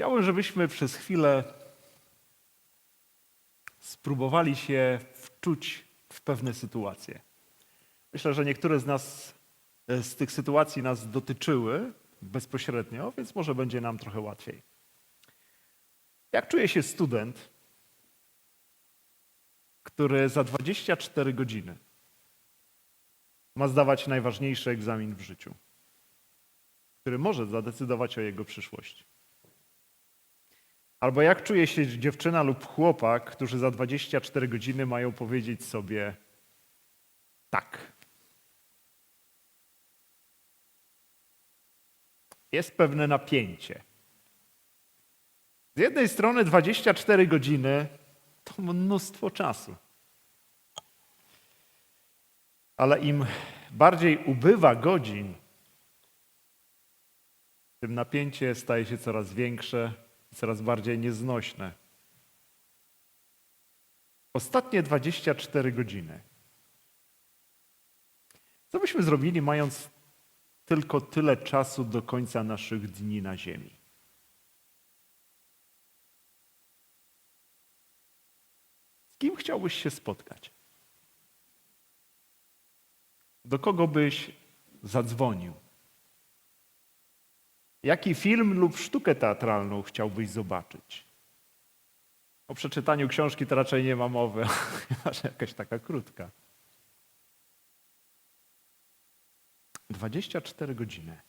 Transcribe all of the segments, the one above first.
Chciałbym, żebyśmy przez chwilę spróbowali się wczuć w pewne sytuacje. Myślę, że niektóre z nas, e, z tych sytuacji nas dotyczyły bezpośrednio, więc może będzie nam trochę łatwiej. Jak czuje się student, który za 24 godziny ma zdawać najważniejszy egzamin w życiu, który może zadecydować o jego przyszłości? Albo jak czuje się dziewczyna lub chłopak, którzy za 24 godziny mają powiedzieć sobie tak. Jest pewne napięcie. Z jednej strony 24 godziny to mnóstwo czasu. Ale im bardziej ubywa godzin, tym napięcie staje się coraz większe coraz bardziej nieznośne. Ostatnie 24 godziny. Co byśmy zrobili, mając tylko tyle czasu do końca naszych dni na Ziemi? Z kim chciałbyś się spotkać? Do kogo byś zadzwonił? Jaki film lub sztukę teatralną chciałbyś zobaczyć? O przeczytaniu książki to raczej nie ma mowy, że jakaś taka krótka. 24 godziny.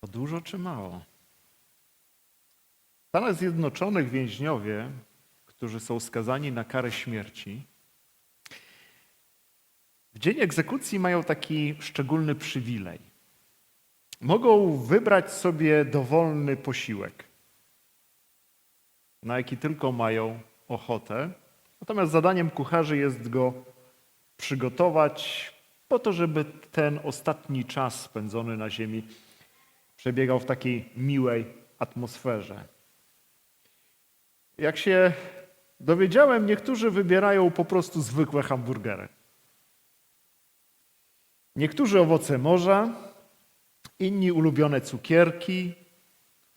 To dużo czy mało? W Stanach Zjednoczonych więźniowie, którzy są skazani na karę śmierci, dzień egzekucji mają taki szczególny przywilej. Mogą wybrać sobie dowolny posiłek, na jaki tylko mają ochotę. Natomiast zadaniem kucharzy jest go przygotować po to, żeby ten ostatni czas spędzony na ziemi przebiegał w takiej miłej atmosferze. Jak się dowiedziałem, niektórzy wybierają po prostu zwykłe hamburgery. Niektórzy owoce morza, inni ulubione cukierki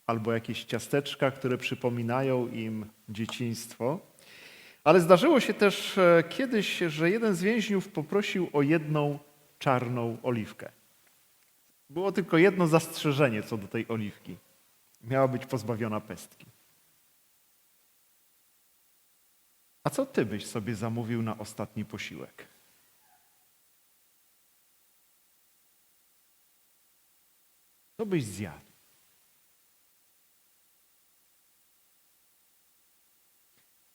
albo jakieś ciasteczka, które przypominają im dzieciństwo. Ale zdarzyło się też e, kiedyś, że jeden z więźniów poprosił o jedną czarną oliwkę. Było tylko jedno zastrzeżenie co do tej oliwki. Miała być pozbawiona pestki. A co ty byś sobie zamówił na ostatni posiłek? Co byś zjadł?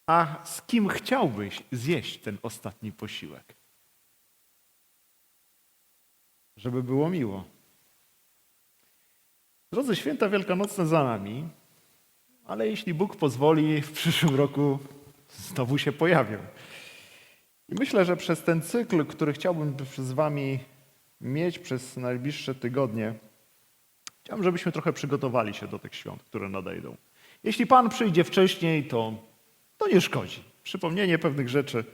A z kim chciałbyś zjeść ten ostatni posiłek? Żeby było miło. Drodzy, święta wielkanocne za nami, ale jeśli Bóg pozwoli, w przyszłym roku znowu się pojawią. I myślę, że przez ten cykl, który chciałbym z Wami mieć przez najbliższe tygodnie, chciałbym, żebyśmy trochę przygotowali się do tych świąt, które nadejdą. Jeśli Pan przyjdzie wcześniej, to, to nie szkodzi. Przypomnienie pewnych rzeczy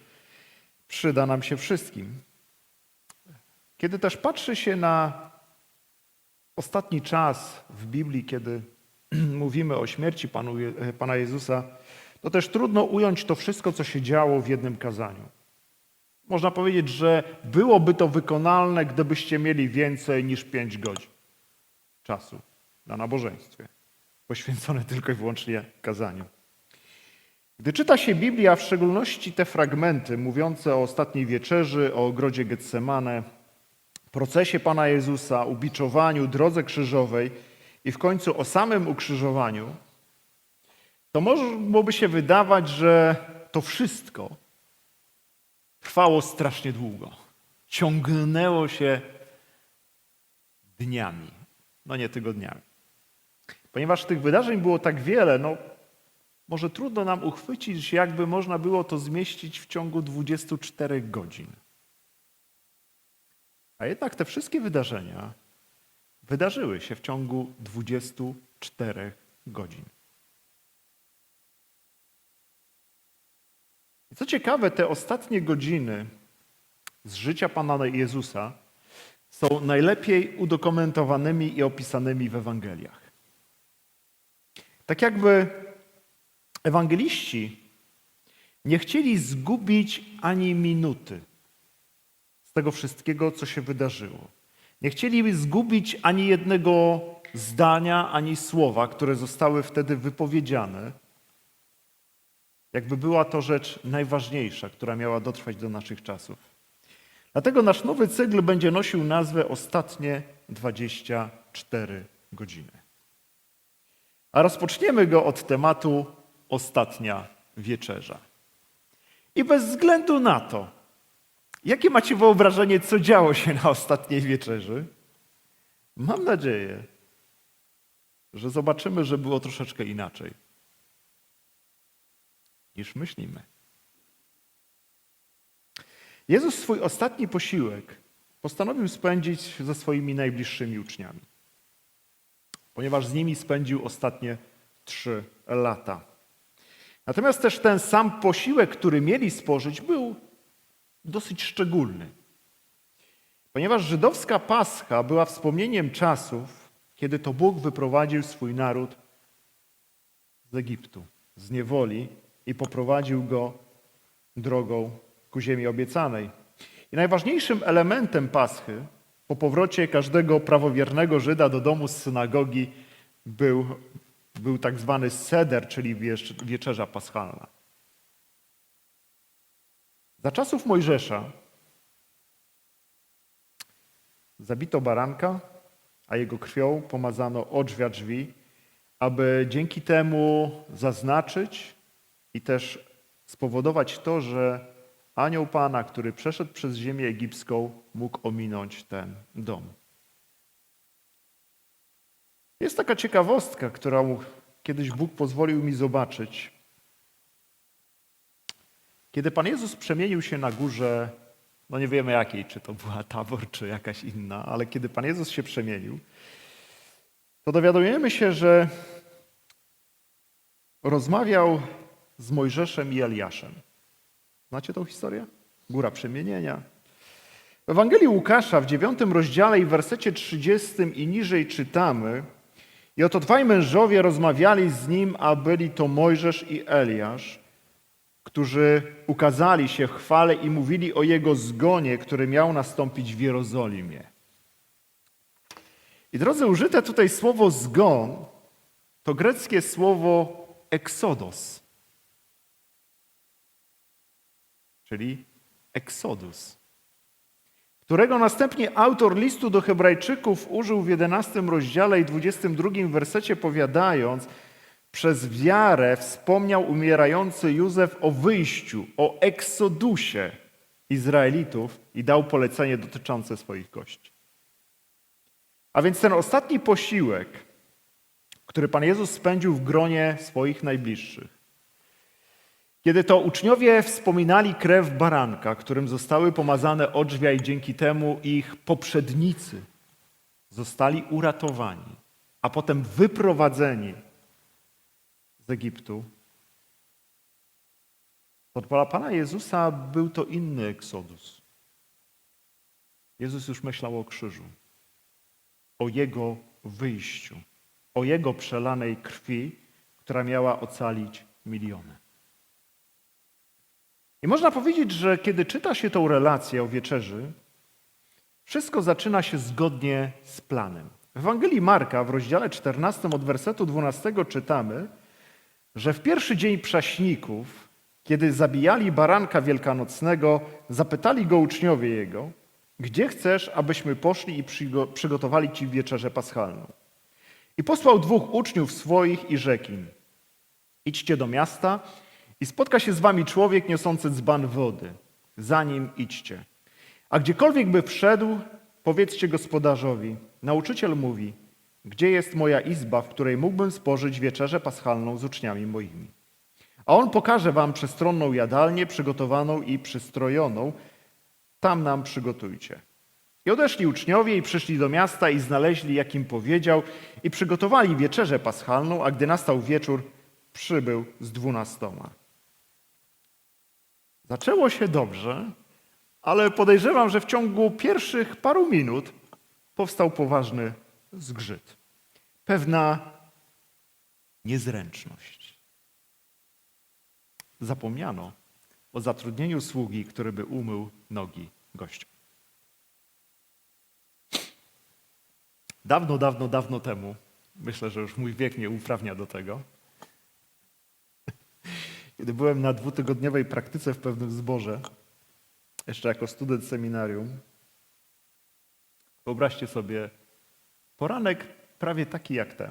przyda nam się wszystkim. Kiedy też patrzy się na ostatni czas w Biblii, kiedy mówimy o śmierci Panu, Je- Pana Jezusa, to też trudno ująć to wszystko, co się działo w jednym kazaniu. Można powiedzieć, że byłoby to wykonalne, gdybyście mieli więcej niż pięć godzin czasu na nabożeństwie, poświęcone tylko i wyłącznie kazaniu. Gdy czyta się Biblię, a w szczególności te fragmenty mówiące o ostatniej wieczerzy, o ogrodzie Getsemane, procesie Pana Jezusa, ubiczowaniu, drodze krzyżowej i w końcu o samym ukrzyżowaniu, to mogłoby się wydawać, że to wszystko trwało strasznie długo. Ciągnęło się dniami, no nie tygodniami. Ponieważ tych wydarzeń było tak wiele, no może trudno nam uchwycić, jakby można było to zmieścić w ciągu 24 godzin. A jednak te wszystkie wydarzenia wydarzyły się w ciągu 24 godzin. I co ciekawe, te ostatnie godziny z życia Pana Jezusa są najlepiej udokumentowanymi i opisanymi w Ewangeliach. Tak jakby ewangeliści nie chcieli zgubić ani minuty z tego wszystkiego, co się wydarzyło. Nie chcieli zgubić ani jednego zdania, ani słowa, które zostały wtedy wypowiedziane, jakby była to rzecz najważniejsza, która miała dotrwać do naszych czasów. Dlatego nasz nowy cykl będzie nosił nazwę Ostatnie 24 godziny. A rozpoczniemy go od tematu Ostatnia wieczerza. I bez względu na to, jakie macie wyobrażenie, co działo się na ostatniej wieczerzy, mam nadzieję, że zobaczymy, że było troszeczkę inaczej niż myślimy. Jezus swój ostatni posiłek postanowił spędzić ze swoimi najbliższymi uczniami, ponieważ z nimi spędził ostatnie trzy lata. Natomiast też ten sam posiłek, który mieli spożyć, był dosyć szczególny. Ponieważ żydowska Pascha była wspomnieniem czasów, kiedy to Bóg wyprowadził swój naród z Egiptu, z niewoli i poprowadził go drogą ku ziemi obiecanej. I najważniejszym elementem Paschy po powrocie każdego prawowiernego Żyda do domu z synagogi był, był tak zwany seder, czyli wiecz- wieczerza paschalna. Za czasów Mojżesza zabito baranka, a jego krwią pomazano odrzwia drzwi, aby dzięki temu zaznaczyć i też spowodować to, że anioł Pana, który przeszedł przez ziemię egipską, mógł ominąć ten dom. Jest taka ciekawostka, którą kiedyś Bóg pozwolił mi zobaczyć. Kiedy Pan Jezus przemienił się na górze, no nie wiemy jakiej, czy to była tabor, czy jakaś inna, ale kiedy Pan Jezus się przemienił, to dowiadujemy się, że rozmawiał z Mojżeszem i Eliaszem. Znacie tą historię? Góra przemienienia. W Ewangelii Łukasza w dziewiątym rozdziale i w wersecie 30 i niżej czytamy i oto dwaj mężowie rozmawiali z nim, a byli to Mojżesz i Eliasz, którzy ukazali się w chwale i mówili o jego zgonie, który miał nastąpić w Jerozolimie. I drodzy, użyte tutaj słowo zgon to greckie słowo exodos, czyli Exodus, którego następnie autor listu do Hebrajczyków użył w 11 rozdziale i 22 wersecie, powiadając, przez wiarę wspomniał umierający Józef o wyjściu, o eksodusie Izraelitów i dał polecenie dotyczące swoich kości. A więc ten ostatni posiłek, który Pan Jezus spędził w gronie swoich najbliższych, kiedy to uczniowie wspominali krew baranka, którym zostały pomazane odrzwia i dzięki temu ich poprzednicy zostali uratowani, a potem wyprowadzeni z Egiptu, to dla Pana Jezusa był to inny eksodus. Jezus już myślał o krzyżu, o Jego wyjściu, o Jego przelanej krwi, która miała ocalić miliony. I można powiedzieć, że kiedy czyta się tą relację o wieczerzy, wszystko zaczyna się zgodnie z planem. W Ewangelii Marka w rozdziale 14 od wersetu 12 czytamy, że w pierwszy dzień prześników, kiedy zabijali baranka wielkanocnego, zapytali go uczniowie jego, gdzie chcesz, abyśmy poszli i przygo- przygotowali ci wieczerzę paschalną. I posłał dwóch uczniów swoich i rzekł im, idźcie do miasta i spotka się z wami człowiek niosący dzban wody. Za nim idźcie. A gdziekolwiek by wszedł, powiedzcie gospodarzowi, nauczyciel mówi, gdzie jest moja izba, w której mógłbym spożyć wieczerzę paschalną z uczniami moimi. A on pokaże wam przestronną jadalnię, przygotowaną i przystrojoną. Tam nam przygotujcie. I odeszli uczniowie i przyszli do miasta i znaleźli, jak im powiedział, i przygotowali wieczerzę paschalną, a gdy nastał wieczór, przybył z dwunastoma. Zaczęło się dobrze, ale podejrzewam, że w ciągu pierwszych paru minut powstał poważny zgrzyt. Pewna niezręczność. Zapomniano o zatrudnieniu sługi, który by umył nogi gościom. Dawno, dawno, dawno temu, myślę, że już mój wiek nie uprawnia do tego, kiedy byłem na dwutygodniowej praktyce w pewnym zborze, jeszcze jako student seminarium, wyobraźcie sobie poranek prawie taki jak ten.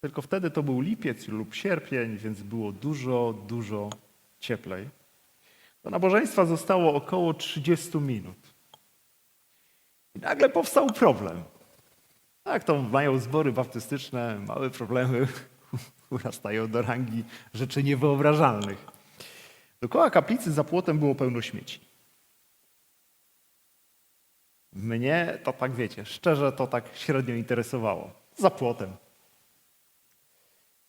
Tylko wtedy to był lipiec lub sierpień, więc było dużo, dużo cieplej. Do nabożeństwa zostało około 30 minut. I nagle powstał problem. Tak, to mają zbory baptystyczne, małe problemy urastają do rangi rzeczy niewyobrażalnych. Dookoła kaplicy za płotem było pełno śmieci. Mnie to tak wiecie, szczerze to tak średnio interesowało. Za płotem.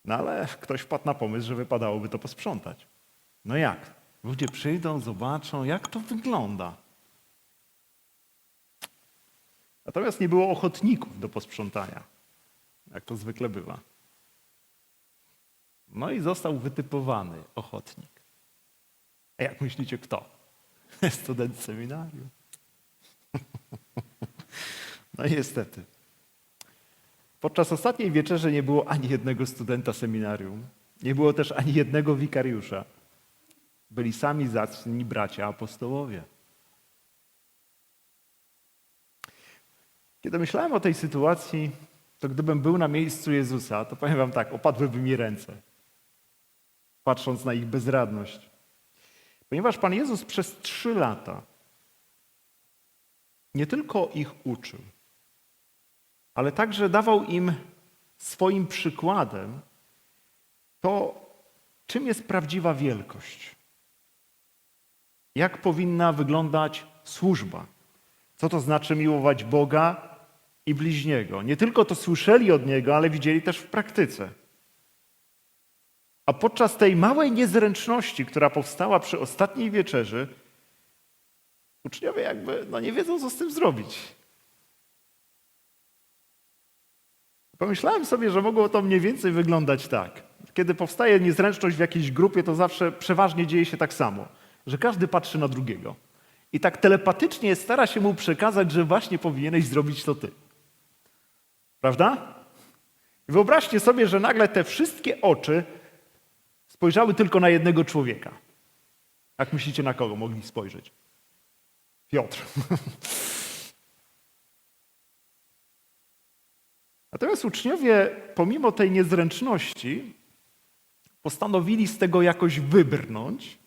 No ale ktoś wpadł na pomysł, że wypadałoby to posprzątać. No jak? Ludzie przyjdą, zobaczą, jak to wygląda. Natomiast nie było ochotników do posprzątania, jak to zwykle bywa. No i został wytypowany ochotnik. A jak myślicie, kto? Student seminarium. No niestety. Podczas ostatniej wieczerzy nie było ani jednego studenta seminarium. Nie było też ani jednego wikariusza. Byli sami zacni bracia apostołowie. Kiedy myślałem o tej sytuacji, to gdybym był na miejscu Jezusa, to powiem wam tak, opadłyby mi ręce, patrząc na ich bezradność. Ponieważ Pan Jezus przez trzy lata nie tylko ich uczył, ale także dawał im swoim przykładem to, czym jest prawdziwa wielkość. Jak powinna wyglądać służba. Co to znaczy miłować Boga i bliźniego. Nie tylko to słyszeli od Niego, ale widzieli też w praktyce. A podczas tej małej niezręczności, która powstała przy ostatniej wieczerzy, uczniowie jakby no nie wiedzą, co z tym zrobić. Pomyślałem sobie, że mogło to mniej więcej wyglądać tak. Kiedy powstaje niezręczność w jakiejś grupie, to zawsze przeważnie dzieje się tak samo, że każdy patrzy na drugiego. I tak telepatycznie stara się mu przekazać, że właśnie powinieneś zrobić to ty. Prawda? Wyobraźcie sobie, że nagle te wszystkie oczy spojrzały tylko na jednego człowieka. Jak myślicie, na kogo mogli spojrzeć? Piotr. Natomiast uczniowie, pomimo tej niezręczności, postanowili z tego jakoś wybrnąć.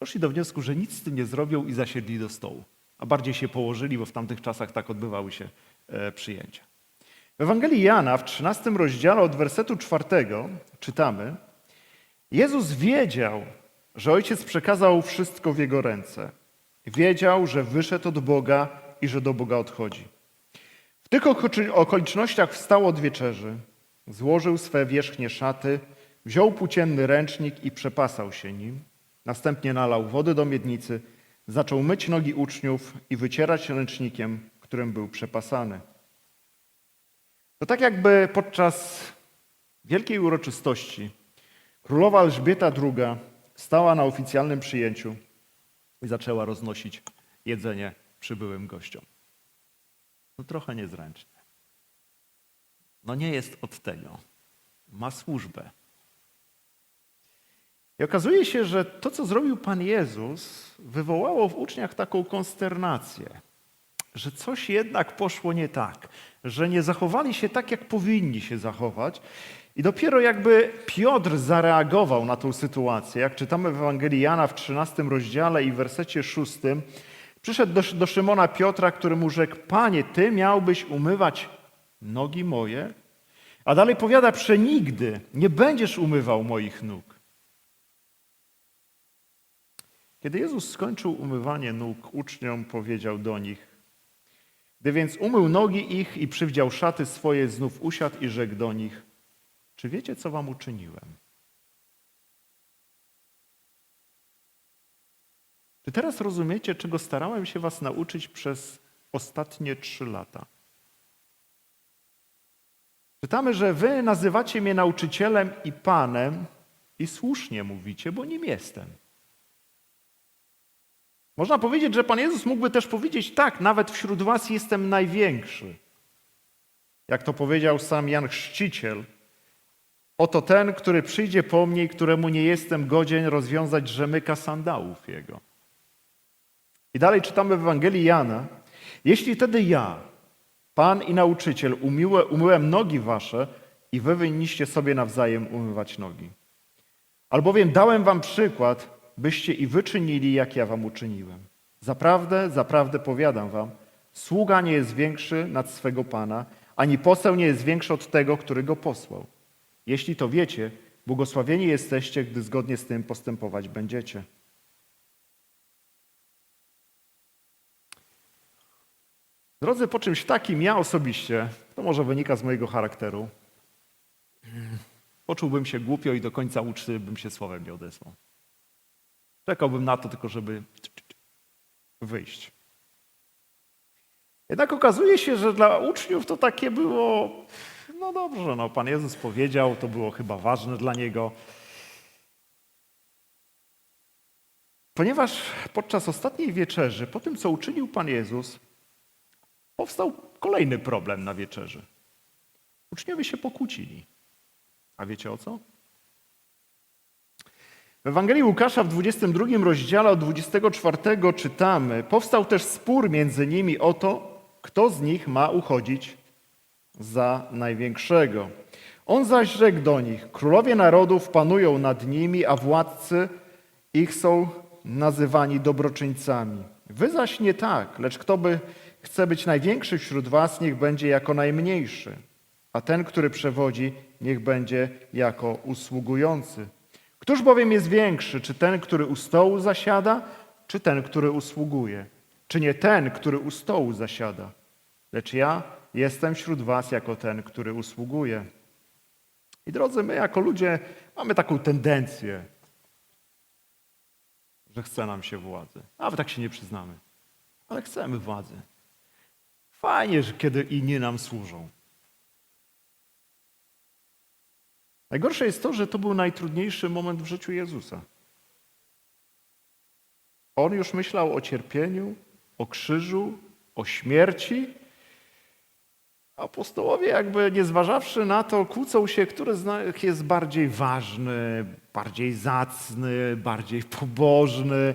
Doszli do wniosku, że nic z tym nie zrobią i zasiedli do stołu. A bardziej się położyli, bo w tamtych czasach tak odbywały się e, przyjęcia. W Ewangelii Jana w 13 rozdziale od wersetu 4 czytamy: Jezus wiedział, że ojciec przekazał wszystko w jego ręce. Wiedział, że wyszedł od Boga i że do Boga odchodzi. W tych okolicznościach wstał od wieczerzy, złożył swe wierzchnie szaty, wziął płócienny ręcznik i przepasał się nim. Następnie nalał wody do miednicy, zaczął myć nogi uczniów i wycierać ręcznikiem, którym był przepasany. To tak jakby podczas wielkiej uroczystości królowa Elżbieta II stała na oficjalnym przyjęciu i zaczęła roznosić jedzenie przybyłym gościom. No trochę niezręcznie. No nie jest od tego. Ma służbę. I okazuje się, że to, co zrobił Pan Jezus, wywołało w uczniach taką konsternację, że coś jednak poszło nie tak, że nie zachowali się tak, jak powinni się zachować. I dopiero jakby Piotr zareagował na tą sytuację, jak czytamy w Ewangelii Jana w 13 rozdziale i w wersecie 6, przyszedł do, do Szymona Piotra, który mu rzekł, Panie, Ty miałbyś umywać nogi moje? A dalej powiada, przenigdy nie będziesz umywał moich nóg. Kiedy Jezus skończył umywanie nóg uczniom, powiedział do nich, gdy więc umył nogi ich i przywdział szaty swoje, znów usiadł i rzekł do nich, czy wiecie, co wam uczyniłem? Czy teraz rozumiecie, czego starałem się was nauczyć przez ostatnie trzy lata? Czytamy, że wy nazywacie mnie nauczycielem i panem i słusznie mówicie, bo nim jestem. Można powiedzieć, że Pan Jezus mógłby też powiedzieć tak, nawet wśród was jestem największy. Jak to powiedział sam Jan Chrzciciel, oto ten, który przyjdzie po mnie i któremu nie jestem godzien rozwiązać rzemyka sandałów jego. I dalej czytamy w Ewangelii Jana, jeśli tedy ja, Pan i nauczyciel, umyłe, umyłem nogi wasze i wy winniście sobie nawzajem umywać nogi. Albowiem dałem wam przykład, byście i wy czynili, jak ja wam uczyniłem. Zaprawdę, zaprawdę powiadam wam, sługa nie jest większy nad swego Pana, ani poseł nie jest większy od tego, który go posłał. Jeśli to wiecie, błogosławieni jesteście, gdy zgodnie z tym postępować będziecie. Drodzy, po czymś takim ja osobiście, to może wynika z mojego charakteru, poczułbym się głupio i do końca uczty bym się słowem nie odesłał. Czekałbym na to tylko, żeby wyjść. Jednak okazuje się, że dla uczniów to takie było, no dobrze, no Pan Jezus powiedział, to było chyba ważne dla Niego. Ponieważ podczas ostatniej wieczerzy, po tym co uczynił Pan Jezus, powstał kolejny problem na wieczerzy. Uczniowie się pokłócili. A wiecie o co? W Ewangelii Łukasza w 22 rozdziale od 24 czytamy: Powstał też spór między nimi o to, kto z nich ma uchodzić za największego. On zaś rzekł do nich: Królowie narodów panują nad nimi, a władcy ich są nazywani dobroczyńcami. Wy zaś nie tak, lecz kto by chce być największy wśród was, niech będzie jako najmniejszy, a ten, który przewodzi, niech będzie jako usługujący. Któż bowiem jest większy, czy ten, który u stołu zasiada, czy ten, który usługuje? Czy nie ten, który u stołu zasiada? Lecz ja jestem wśród was jako ten, który usługuje. I drodzy, my jako ludzie mamy taką tendencję, że chce nam się władzy. Nawet tak się nie przyznamy. Ale chcemy władzy. Fajnie, że kiedy inni nam służą. Najgorsze jest to, że to był najtrudniejszy moment w życiu Jezusa. On już myślał o cierpieniu, o krzyżu, o śmierci. Apostołowie, jakby nie zważawszy na to, kłócą się, który z nich jest bardziej ważny, bardziej zacny, bardziej pobożny,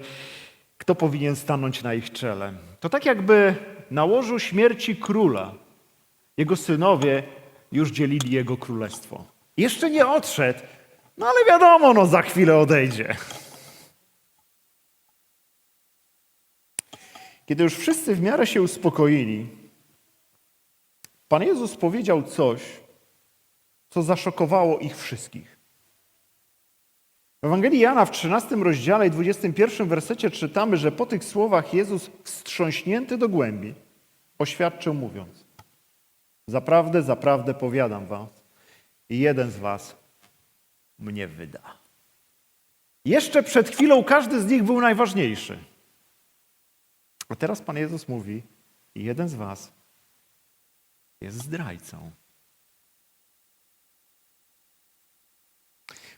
kto powinien stanąć na ich czele. To tak jakby na łożu śmierci króla jego synowie już dzielili jego królestwo. Jeszcze nie odszedł, no ale wiadomo, no za chwilę odejdzie. Kiedy już wszyscy w miarę się uspokoili, Pan Jezus powiedział coś, co zaszokowało ich wszystkich. W Ewangelii Jana w 13 rozdziale i 21 wersecie czytamy, że po tych słowach Jezus wstrząśnięty do głębi oświadczył mówiąc: Zaprawdę, zaprawdę powiadam wam, i jeden z was mnie wyda. Jeszcze przed chwilą każdy z nich był najważniejszy. A teraz Pan Jezus mówi: jeden z was jest zdrajcą.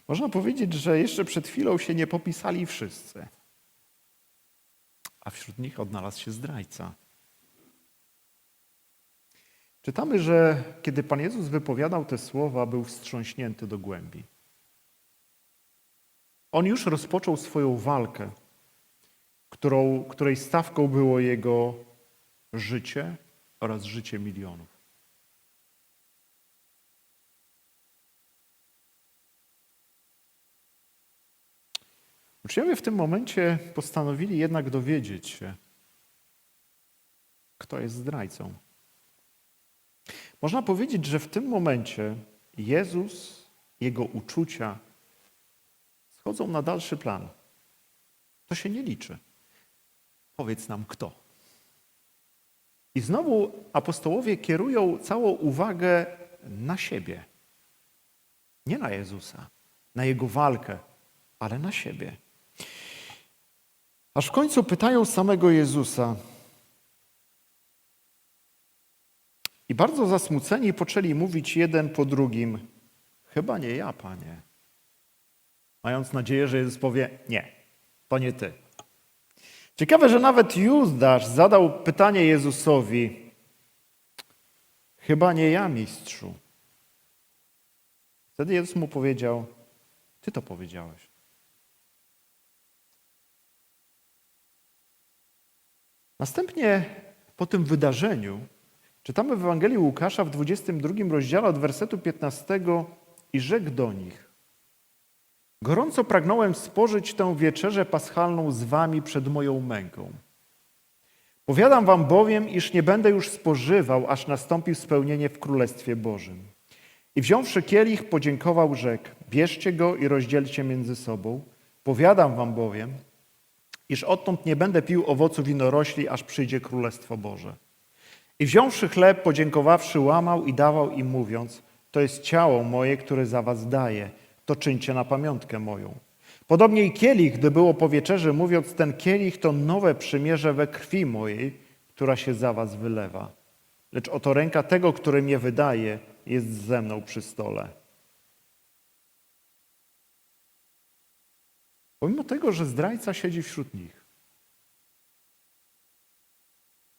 Można powiedzieć, że jeszcze przed chwilą się nie popisali wszyscy, a wśród nich odnalazł się zdrajca. Czytamy, że kiedy Pan Jezus wypowiadał te słowa, był wstrząśnięty do głębi. On już rozpoczął swoją walkę, którą, której stawką było jego życie oraz życie milionów. Uczniowie w tym momencie postanowili jednak dowiedzieć się, kto jest zdrajcą. Można powiedzieć, że w tym momencie Jezus, Jego uczucia schodzą na dalszy plan. To się nie liczy. Powiedz nam kto. I znowu apostołowie kierują całą uwagę na siebie. Nie na Jezusa, na Jego walkę, ale na siebie. Aż w końcu pytają samego Jezusa. I bardzo zasmuceni poczęli mówić jeden po drugim: Chyba nie ja, panie. Mając nadzieję, że Jezus powie: Nie, to nie ty. Ciekawe, że nawet Judasz zadał pytanie Jezusowi: Chyba nie ja, mistrzu. Wtedy Jezus mu powiedział: Ty to powiedziałeś. Następnie po tym wydarzeniu czytamy w Ewangelii Łukasza w 22 rozdziale od wersetu 15 i rzekł do nich: Gorąco pragnąłem spożyć tę wieczerzę paschalną z wami przed moją męką. Powiadam wam bowiem, iż nie będę już spożywał, aż nastąpi spełnienie w Królestwie Bożym. I wziąwszy kielich, podziękował, rzekł: Bierzcie go i rozdzielcie między sobą. Powiadam wam bowiem, iż odtąd nie będę pił owocu winorośli, aż przyjdzie Królestwo Boże. I wziąwszy chleb, podziękowawszy, łamał i dawał im, mówiąc: To jest ciało moje, które za was daje, to czyńcie na pamiątkę moją. Podobnie i kielich, gdy było po wieczerzy, mówiąc: Ten kielich to nowe przymierze we krwi mojej, która się za was wylewa. Lecz oto ręka tego, który mnie wydaje, jest ze mną przy stole. Pomimo tego, że zdrajca siedzi wśród nich,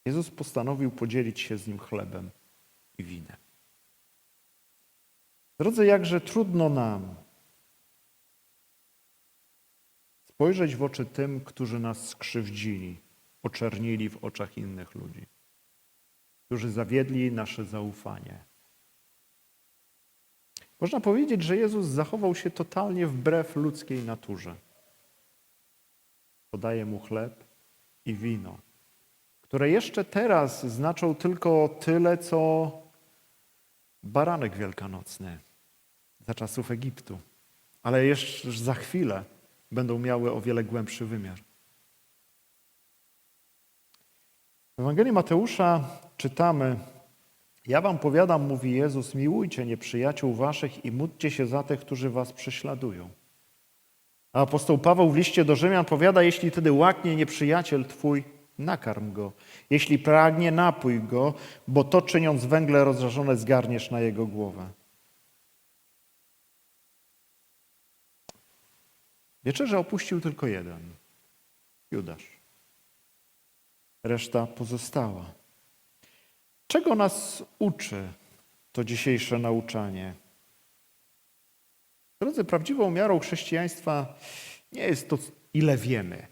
Jezus postanowił podzielić się z nim chlebem i winem. Drodzy, jakże trudno nam spojrzeć w oczy tym, którzy nas skrzywdzili, oczernili w oczach innych ludzi, którzy zawiedli nasze zaufanie. Można powiedzieć, że Jezus zachował się totalnie wbrew ludzkiej naturze. Podaje mu chleb i wino, które jeszcze teraz znaczą tylko tyle, co baranek wielkanocny za czasów Egiptu. Ale jeszcze za chwilę będą miały o wiele głębszy wymiar. W Ewangelii Mateusza czytamy: Ja wam powiadam, mówi Jezus, miłujcie nieprzyjaciół waszych i módlcie się za tych, którzy was prześladują. A apostoł Paweł w liście do Rzymian powiada, jeśli tedy łaknie nieprzyjaciel twój, nakarm go. Jeśli pragnie, napój go, bo to czyniąc węgle rozżarzone zgarniesz na jego głowę. Wieczerzę opuścił tylko jeden, Judasz. Reszta pozostała. Czego nas uczy to dzisiejsze nauczanie? Drodzy, prawdziwą miarą chrześcijaństwa nie jest to, ile wiemy,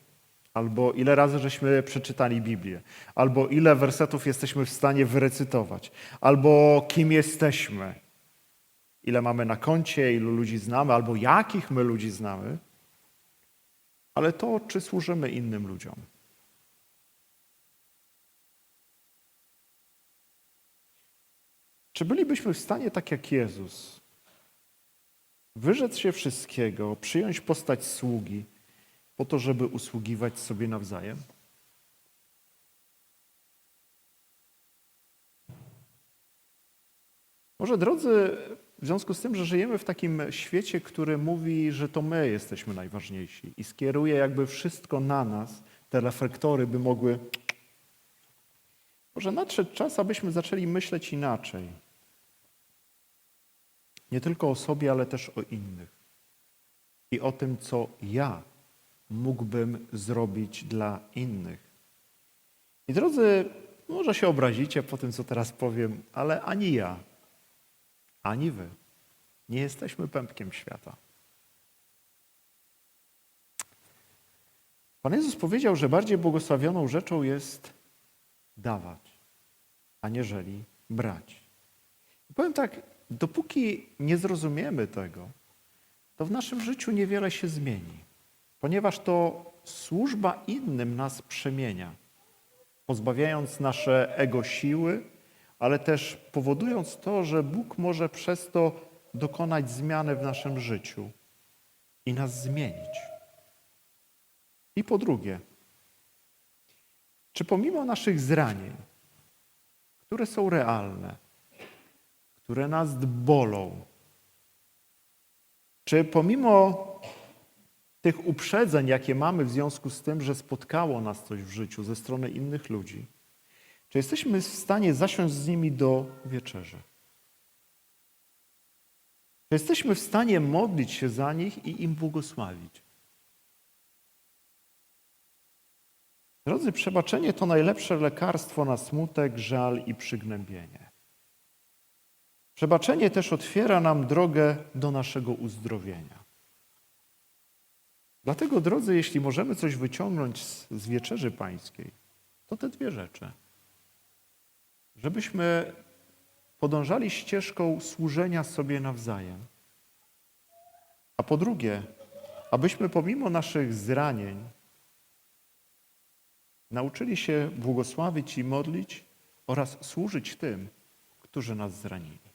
albo ile razy żeśmy przeczytali Biblię, albo ile wersetów jesteśmy w stanie wyrecytować, albo kim jesteśmy, ile mamy na koncie, ilu ludzi znamy, albo jakich my ludzi znamy, ale to, czy służymy innym ludziom. Czy bylibyśmy w stanie, tak jak Jezus, wyrzec się wszystkiego, przyjąć postać sługi, po to, żeby usługiwać sobie nawzajem? Może drodzy, w związku z tym, że żyjemy w takim świecie, który mówi, że to my jesteśmy najważniejsi i skieruje jakby wszystko na nas, te reflektory by mogły. Może nadszedł czas, abyśmy zaczęli myśleć inaczej. Nie tylko o sobie, ale też o innych. I o tym, co ja mógłbym zrobić dla innych. I drodzy, może się obrazicie po tym, co teraz powiem, ale ani ja, ani wy nie jesteśmy pępkiem świata. Pan Jezus powiedział, że bardziej błogosławioną rzeczą jest dawać, aniżeli brać. I powiem tak, dopóki nie zrozumiemy tego, to w naszym życiu niewiele się zmieni, ponieważ to służba innym nas przemienia, pozbawiając nasze ego siły, ale też powodując to, że Bóg może przez to dokonać zmiany w naszym życiu i nas zmienić. I po drugie, czy pomimo naszych zranień, które są realne, które nas bolą, czy pomimo tych uprzedzeń, jakie mamy w związku z tym, że spotkało nas coś w życiu ze strony innych ludzi, czy jesteśmy w stanie zasiąść z nimi do wieczerzy? Czy jesteśmy w stanie modlić się za nich i im błogosławić? Drodzy, przebaczenie to najlepsze lekarstwo na smutek, żal i przygnębienie. Przebaczenie też otwiera nam drogę do naszego uzdrowienia. Dlatego, drodzy, jeśli możemy coś wyciągnąć z, z wieczerzy pańskiej, to te dwie rzeczy. Żebyśmy podążali ścieżką służenia sobie nawzajem. A po drugie, abyśmy pomimo naszych zranień nauczyli się błogosławić i modlić oraz służyć tym, którzy nas zranili.